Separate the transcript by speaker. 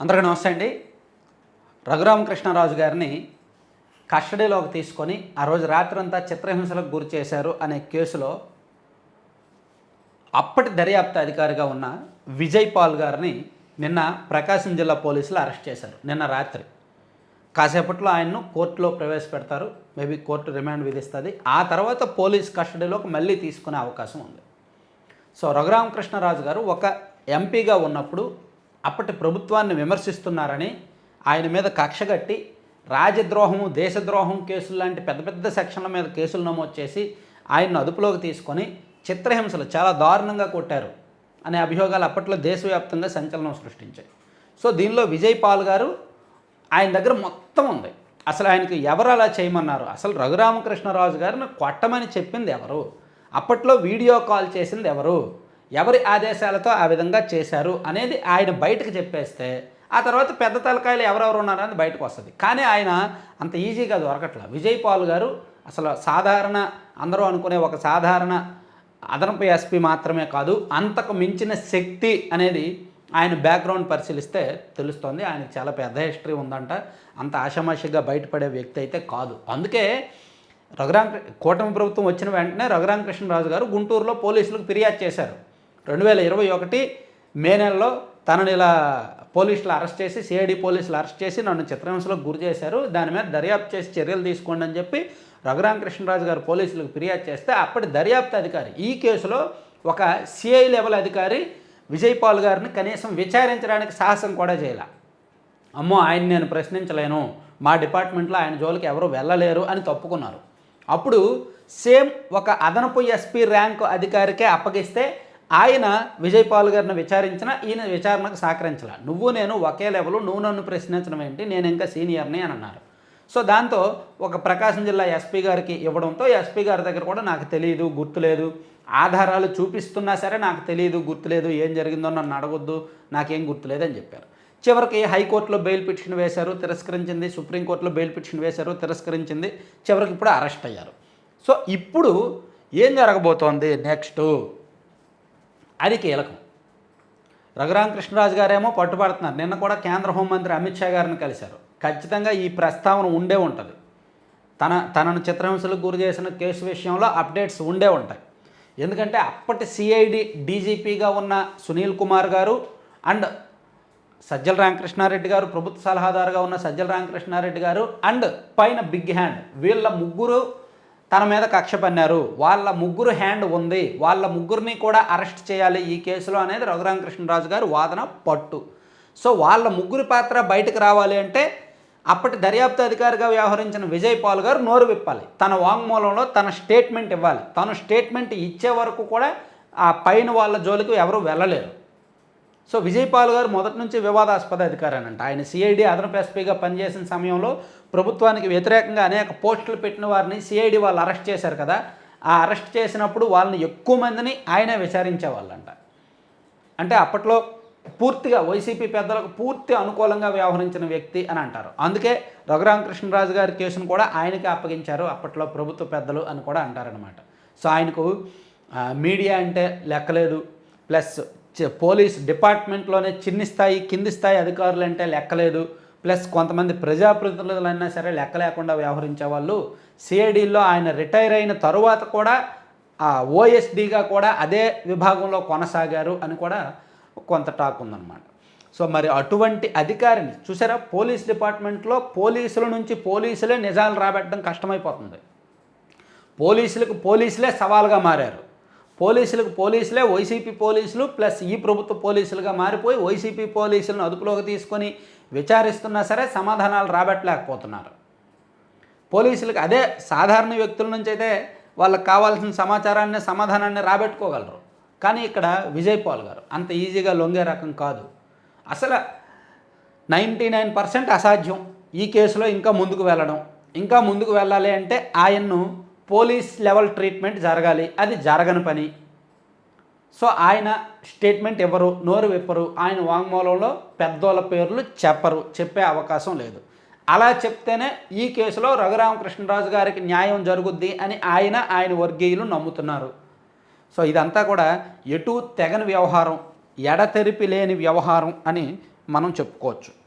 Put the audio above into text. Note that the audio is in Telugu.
Speaker 1: అందరికీ నమస్తే అండి. రఘురామకృష్ణరాజు గారిని కస్టడీలోకి తీసుకొని ఆ రోజు రాత్రంతా చిత్రహింసలకు గురి చేశారు అనే కేసులో అప్పటి దర్యాప్తు అధికారిగా ఉన్న విజయ్ పాల్ గారిని నిన్న ప్రకాశం జిల్లా పోలీసులు అరెస్ట్ చేశారు నిన్న రాత్రి. కాసేపట్లో ఆయన్ను కోర్టులో ప్రవేశపెడతారు మేబీ కోర్టు రిమాండ్ విధిస్తుంది. ఆ తర్వాత పోలీస్ కస్టడీలోకి మళ్ళీ తీసుకునే అవకాశం ఉంది. సో రఘురామకృష్ణరాజు గారు ఒక ఎంపీగా ఉన్నప్పుడు అప్పటి ప్రభుత్వాన్ని విమర్శిస్తున్నారని ఆయన మీద కక్షగట్టి రాజద్రోహం దేశద్రోహం కేసులు లాంటి పెద్ద పెద్ద సెక్షన్ల మీద కేసులు నమోదు చేసి ఆయన్ను అదుపులోకి తీసుకొని చిత్రహింసలు చాలా దారుణంగా కొట్టారు అనే అభియోగాలు అప్పట్లో దేశవ్యాప్తంగా సంచలనం సృష్టించాయి. సో దీనిలో విజయ్ పాల్ గారు ఆయన దగ్గర మొత్తం ఉంది. అసలు ఆయనకి ఎవరు అలా చేయమన్నారు? అసలు రఘురామకృష్ణరాజు గారిని కొట్టమని చెప్పింది ఎవరు? అప్పట్లో వీడియో కాల్ చేసింది ఎవరు? ఎవరి ఆదేశాలతో ఆ విధంగా చేశారు అనేది ఆయన బయటకు చెప్పేస్తే ఆ తర్వాత పెద్ద తలకాయలు ఎవరెవరు ఉన్నారని బయటకు వస్తుంది. కానీ ఆయన అంత ఈజీగా దొరకట్ల. విజయ్ పాల్ గారు అసలు సాధారణ అందరూ అనుకునే ఒక సాధారణ అదనపు ఎస్పీ మాత్రమే కాదు అంతకు మించిన శక్తి అనేది ఆయన బ్యాక్గ్రౌండ్ పరిశీలిస్తే తెలుస్తోంది. ఆయన చాలా పెద్ద హిస్టరీ ఉందంట. అంత ఆషామాషిగా బయటపడే వ్యక్తి అయితే కాదు. అందుకే రఘురామ కూటమి ప్రభుత్వం వచ్చిన వెంటనే రఘురామకృష్ణరాజు గారు గుంటూరులో పోలీసులకు ఫిర్యాదు చేశారు. రెండు వేల ఇరవై ఒకటి మే నెలలో తనని ఇలా పోలీసులు అరెస్ట్ చేసి సిఐడి పోలీసులు అరెస్ట్ చేసి నన్ను చిత్రహింసలకు గురి చేశారు. దాని మీద దర్యాప్తు చేసి చర్యలు తీసుకోండి అని చెప్పి రఘురామకృష్ణరాజు గారు పోలీసులకు ఫిర్యాదు చేస్తే అప్పటి దర్యాప్తు అధికారి ఈ కేసులో ఒక సిఐ లెవెల్ అధికారి విజయ్ పాల్ గారిని కనీసం విచారించడానికి సాహసం కూడా చేయాల. అమ్మో ఆయన నేను ప్రశ్నించలేను. మా డిపార్ట్మెంట్లో ఆయన జోలికి ఎవరు వెళ్ళలేరు అని తప్పుకున్నారు. అప్పుడు సేమ్ ఒక అదనపు ఎస్పీ ర్యాంకు అధికారికే అప్పగిస్తే ఆయన విజయ్ పాల్ గారిని విచారించిన ఈయన విచారణకు సహకరించాల. నువ్వు నేను ఒకే లెవెల్ నువ్వు నన్ను ప్రశ్నించడం ఏంటి? నేను ఇంకా సీనియర్ని అని అన్నారు. సో దాంతో ఒక ప్రకాశం జిల్లా ఎస్పీ గారికి ఇవ్వడంతో ఎస్పీ గారి దగ్గర కూడా నాకు తెలియదు గుర్తులేదు. ఆధారాలు చూపిస్తున్నా సరే నాకు తెలియదు గుర్తులేదు ఏం జరిగిందో నన్ను అడగొద్దు నాకేం గుర్తులేదు అని చెప్పారు. చివరికి హైకోర్టులో బెయిల్ పిటిషన్ వేశారు తిరస్కరించింది సుప్రీంకోర్టులో బెయిల్ పిటిషన్ వేశారు తిరస్కరించింది చివరికి ఇప్పుడు అరెస్ట్ అయ్యారు. సో ఇప్పుడు ఏం జరగబోతోంది? నెక్స్ట్ అది కీలకం రఘురామకృష్ణరాజు గారేమో పట్టుబడుతున్నారు. నిన్న కూడా కేంద్ర హోంమంత్రి అమిత్ షా గారిని కలిశారు. ఖచ్చితంగా ఈ ప్రస్తావన ఉండే ఉంటుంది. తన తనను చిత్రహింసలకు గురి చేసిన కేసు విషయంలో అప్డేట్స్ ఉండే ఉంటాయి. ఎందుకంటే అప్పటి సిఐడి డీజీపీగా ఉన్న సునీల్ కుమార్ గారు అండ్ సజ్జల రామకృష్ణారెడ్డి గారు ప్రభుత్వ సలహాదారుగా ఉన్న సజ్జల రామకృష్ణారెడ్డి గారు అండ్ పైన బిగ్ హ్యాండ్ వీళ్ళ ముగ్గురు తన మీద కక్ష పన్నారు వాళ్ళ ముగ్గురు హ్యాండ్ ఉంది. వాళ్ళ ముగ్గురిని కూడా అరెస్ట్ చేయాలి ఈ కేసులో అనేది రఘురామకృష్ణరాజు గారు వాదన పట్టు. సో వాళ్ళ ముగ్గురి పాత్ర బయటకు రావాలి అంటే అప్పటి దర్యాప్తు అధికారిగా వ్యవహరించిన విజయ్ పాల్ గారు నోరు విప్పాలి. తన వాంగ్మూలంలో తన స్టేట్మెంట్ ఇవ్వాలి. తను స్టేట్మెంట్ ఇచ్చే వరకు కూడా ఆ పైన వాళ్ళ జోలికి ఎవరు వెళ్ళలేరు. సో విజయపాల్ గారు మొదటి నుంచి వివాదాస్పద అధికారేనంట. ఆయన సిఐడి అదనపు ఎస్పీగా పనిచేసిన సమయంలో ప్రభుత్వానికి వ్యతిరేకంగా అనేక పోస్టులు పెట్టిన వారిని సిఐడి వాళ్ళు అరెస్ట్ చేశారు కదా. ఆ అరెస్ట్ చేసినప్పుడు వాళ్ళని ఎక్కువ మందిని ఆయనే విచారించేవాళ్ళంట. అంటే అప్పట్లో పూర్తిగా వైసీపీ పెద్దలకు పూర్తి అనుకూలంగా వ్యవహరించిన వ్యక్తి అని అంటారు. అందుకే రఘురామకృష్ణరాజు గారి కేసును కూడా ఆయనకే అప్పగించారు. అప్పట్లో ప్రభుత్వ పెద్దలు అని కూడా అంటారనమాట సో ఆయనకు మీడియా అంటే లెక్కలేదు. ప్లస్ పోలీస్ డిపార్ట్మెంట్లోనే చిన్ని స్థాయి కింది స్థాయి అధికారులు అంటే లెక్కలేదు. ప్లస్ కొంతమంది ప్రజాప్రతినిధులైనా సరే లెక్క లేకుండా వ్యవహరించే వాళ్ళు. సిఐడిలో ఆయన రిటైర్ అయిన తరువాత కూడా ఆ ఓఎస్డిగా కూడా అదే విభాగంలో కొనసాగారు అని కూడా కొంత టాక్ ఉందన్నమాట. సో మరి అటువంటి అధికారిని చూసారా? పోలీస్ డిపార్ట్మెంట్లో పోలీసుల నుంచి పోలీసులే నిజాలు రాబెట్టడం కష్టమైపోతుంది. పోలీసులకు పోలీసులే సవాల్గా మారారు. పోలీసులకు పోలీసులే వైసీపీ పోలీసులు ప్లస్ ఈ ప్రభుత్వ పోలీసులుగా మారిపోయి వైసీపీ పోలీసులను అదుపులోకి తీసుకొని విచారిస్తున్నా సరే సమాధానాలు రాబట్టలేకపోతున్నారు. పోలీసులకు అదే సాధారణ వ్యక్తుల నుంచి అయితే వాళ్ళకి కావాల్సిన సమాచారాన్ని సమాధానాన్ని రాబెట్టుకోగలరు. కానీ ఇక్కడ విజయ్ పాల్ గారు అంత ఈజీగా లొంగే రకం కాదు. అసలు నైంటీ నైన్ పర్సెంట్ అసాధ్యం ఈ కేసులో ఇంకా ముందుకు వెళ్ళడం. ఇంకా ముందుకు వెళ్ళాలి అంటే ఆయన్ను పోలీస్ లెవెల్ ట్రీట్మెంట్ జరగాలి. అది జరగని పని. సో ఆయన స్టేట్మెంట్ ఇవ్వరు నోరు విప్పరు ఆయన వాంగ్మూలంలో పెద్దోళ్ళ పేర్లు చెప్పరు చెప్పే అవకాశం లేదు. అలా చెప్తేనే ఈ కేసులో రఘురామకృష్ణరాజు గారికి న్యాయం జరుగుద్ది అని ఆయన ఆయన వర్గీయులు నమ్ముతున్నారు. సో ఇదంతా కూడా ఎటు తెగని వ్యవహారం ఎడతెరిపి లేని వ్యవహారం అని మనం చెప్పుకోవచ్చు.